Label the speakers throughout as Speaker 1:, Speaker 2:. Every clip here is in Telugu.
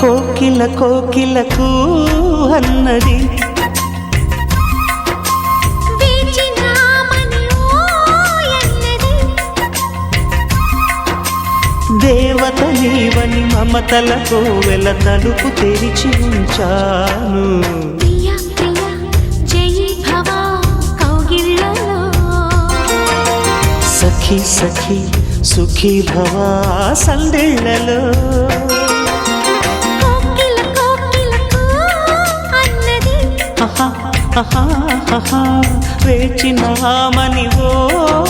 Speaker 1: కోకిల కోకిలకు అన్నది. దేవత నీవని మమతల కోవెల తలుపు తెరిచి ఉంచాను. సఖి సఖి సుఖీ భవ సందేళ్ళలో వేచినామని ఓ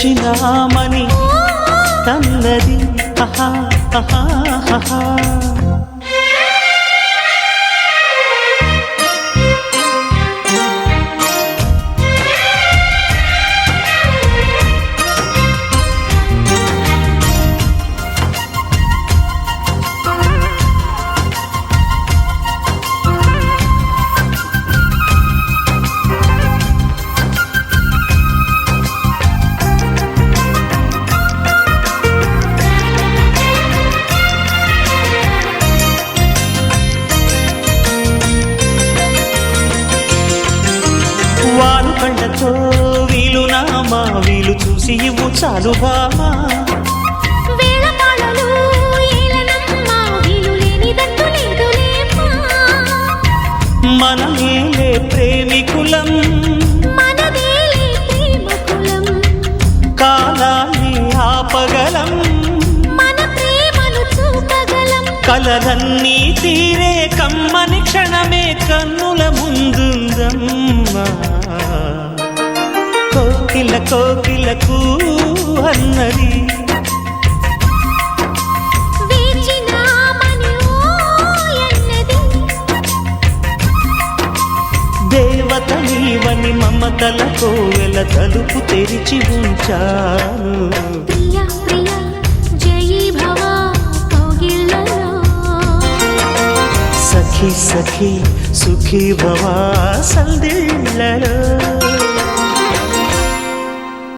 Speaker 1: వేచినామని తన్నది ఆహా, ఆహా, ఆహా. కళ్ళతో వీలు నామా వీలు చూసి ఇవ్వు చాలు బామా. మనమేలే ప్రేమికులం. కాలాన్ని ఆపగలం.
Speaker 2: మన ప్రేమను చూపగలం.
Speaker 1: కలలన్నీ తీరే కమ్మని క్షణమే కన్నుల ముందుందమ్మా. కోకిల కోకిలకు అన్నది.
Speaker 2: వేచినామని ఓయన్నది
Speaker 1: దేవత నీవని మమతల కోవెల తలుపు తెరిచి ఉంచాను. సఖి సఖి సుఖీ భవా సందిళ్ళలో